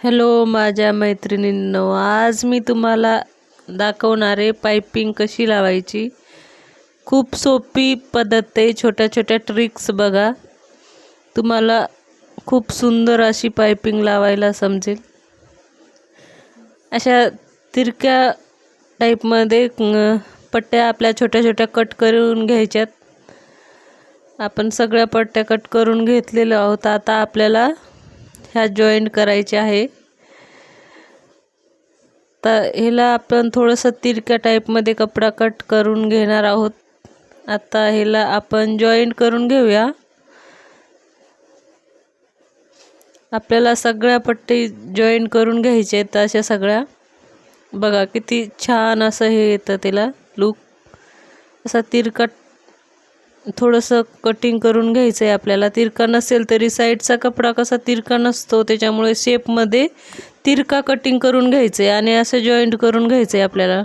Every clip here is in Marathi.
हॅलो माझ्या मैत्रिणींनो आज मी तुम्हाला दाखवणारे पायपिंग कशी लावायची? खूप सोपी पद्धत आहे छोट्या छोट्या ट्रिक्स बघा. तुम्हाला खूप सुंदर अशी पायपिंग लावायला समजेल. अशा तिरक्या टाईपमध्ये पट्ट्या आपल्या छोट्या छोट्या कट करून घ्यायच्यात. आपण सगळ्या पट्ट्या कट करून घेतलेल्या आहोत. आता आपल्याला ह्या जॉईंट करायच्या आहे. तर ह्याला आपण थोडंसं तिरक्या टाईपमध्ये कपडा कट करून घेणार आहोत. आता ह्याला आपण जॉईंट करून घेऊया. आपल्याला सगळ्या पट्टी जॉईंट करून घ्यायच्या आहेत अशा सगळ्या. बघा किती छान असं हे येतं त्याला लूक असा तिरकट थोडंसं कटिंग करून घ्यायचं आहे आपल्याला. तिरका नसेल तरी साईडचा कपडा कसा तिरका नसतो त्याच्यामुळे शेपमध्ये तिरका कटिंग करून घ्यायचं आहे आणि असं जॉईंट करून घ्यायचं आहे आपल्याला.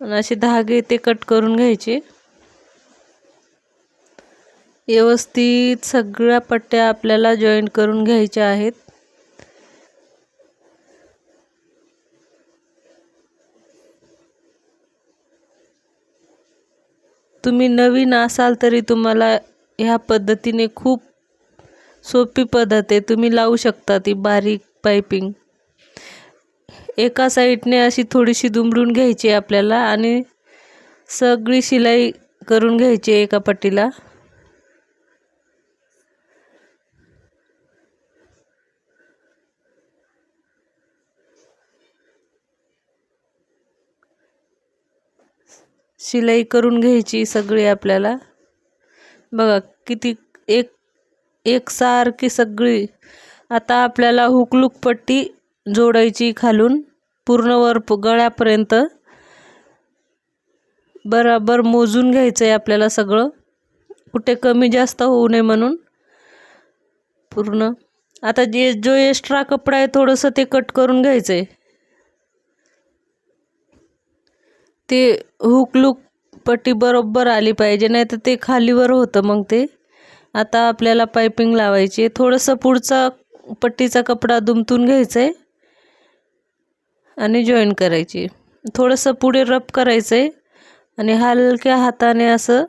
आणि असे धागे ते कट करून घ्यायचे. व्यवस्थित सगळ्या पट्ट्या आपल्याला जॉईंट करून घ्यायच्या आहेत. तुम्ही नवीन असाल तरी तुम्हाला ह्या पद्धतीने खूप सोपी पद्धत आहे. तुम्ही लावू शकता ती बारीक पायपिंग एका साईडने अशी थोडीशी दुमडून घ्यायची आपल्याला आणि सगळी शिलाई करून घ्यायची एका पट्टीला. शिलाई करून घ्यायची सगळी आपल्याला. बघा किती एक एकसारखी सगळी. आता आपल्याला हुकलूक पट्टी जोडायची खालून पूर्ण वर गळ्यापर्यंत. बराबर मोजून घ्यायचं आहे आपल्याला सगळं. कुठे कमी जास्त होऊ नये म्हणून. पूर्ण. आता जे जो एक्स्ट्रा कपडा आहे थोडंसं ते कट करून घ्यायचं आहे ते हुक लूक पट्टी बरोबर आली पाहिजे नाही तर ते खालीवर होतं मग ते. आता आपल्याला पायपिंग लावायची आहे. थोडंसं पुढचा पट्टीचा कपडा दुमतून घ्यायचा आहे आणि जॉईन करायची थोडंसं पुढे रब करायचं आहे आणि हलक्या हाताने असं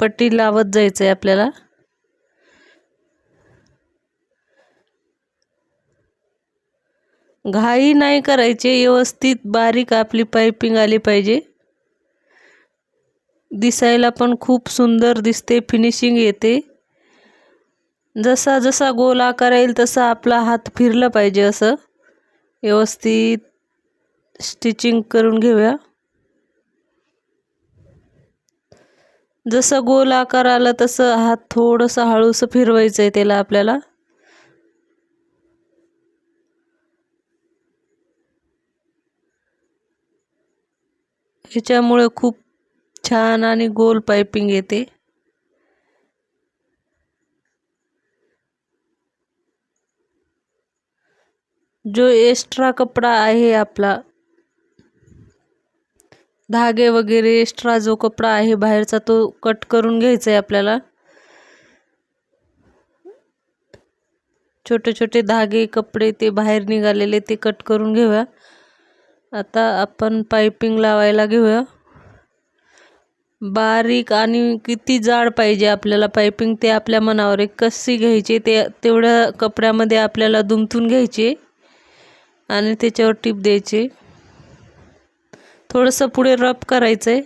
पट्टी लावत जायचं आहे आपल्याला. घाई नाही करायची व्यवस्थित बारीक आपली पायपिंग आली पाहिजे. दिसायला पण खूप सुंदर दिसते फिनिशिंग येते. जसा जसा गोल आकार येईल तसा आपला हात फिरला पाहिजे असं. व्यवस्थित स्टिचिंग करून घेऊया. जसं गोल आकार आला तसं हात थोडंसं हळूसं फिरवायचं आहे त्याला आपल्याला. ह्याच्यामुळे खूप छान आणि गोल पायपिंग येते. जो एक्स्ट्रा कपडा आहे आपला धागे वगैरे एक्स्ट्रा जो कपडा आहे बाहेरचा तो कट करून घ्यायचा आहे आपल्याला. छोटे छोटे धागे कपडे ते बाहेर निघालेले ते कट करून घेऊया. आता आपण पायपिंग लावायला घेऊया. बारीक आणि किती जाड पाहिजे आपल्याला पायपिंग ते आपल्या मनावर आहे कशी घ्यायची ते तेवढ्या कपड्यामध्ये आपल्याला दुमतून घ्यायचे आणि त्याच्यावर टीप द्यायची. थोडंसं पुढे रफ करायचं आहे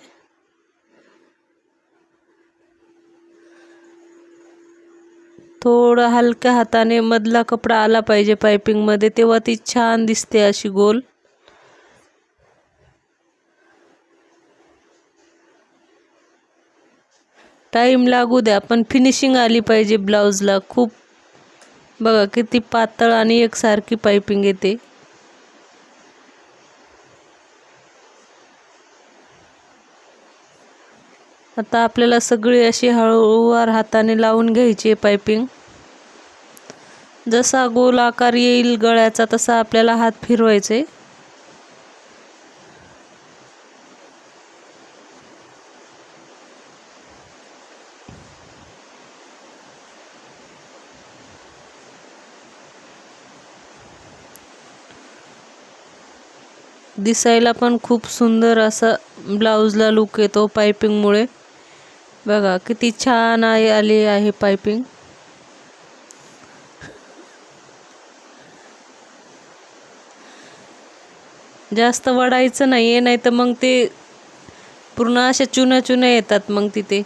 थोडं हलक्या हाताने मधला कपडा आला पाहिजे पायपिंगमध्ये तेव्हा ती छान दिसते अशी गोल. टाईम लागू द्या पण फिनिशिंग आली पाहिजे ब्लाऊजला खूप बघा किती पातळ आणि एकसारखी पायपिंग येते. आता आपल्याला सगळी अशी हळूवार हाताने लावून घ्यायची आहे पायपिंग जसा गोल आकार येईल गळ्याचा तसा आपल्याला हात फिरवायचे. दिसायला पण खूप सुंदर असा ब्लाऊजला लुक येतो पायपिंगमुळे बघा किती छान आहे आली आहे पायपिंग जास्त वडायचं नाही आहे नाही तर मग ते पूर्ण अशा चुना चुना येतात मग तिथे.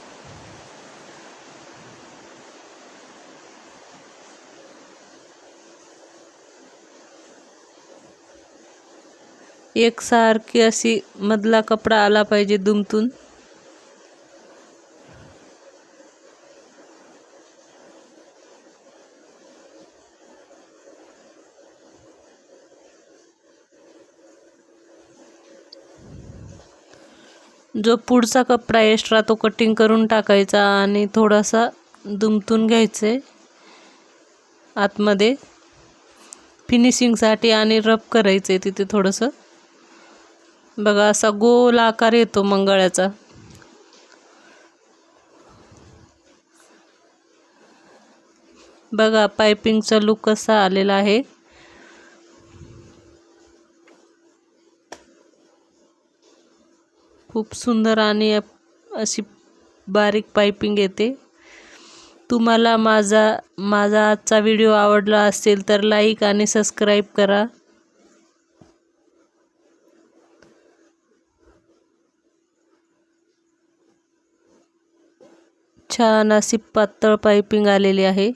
एकसारखी अशी मधला कपडा आला पाहिजे दुमतून. जो पुढचा कपडा एक्स्ट्रा तो कटिंग करून टाकायचा आणि थोडासा दुमतून घ्यायचे आतमध्ये. फिनिशिंगसाठी आणि रब करायचे तिथे थोडंसं. बघा असा गोल आकार येतो मंगळ्याचा. बघा पायपिंगचा लुक कसा आलेला आहे. खूप सुंदर आणि अशी बारीक पायपिंग येते. तुम्हाला माझा माझा आजचा व्हिडिओ आवडला असेल तर लाईक आणि सबस्क्राईब करा. छान अशी पातळ पायपिंग आलेली आहे.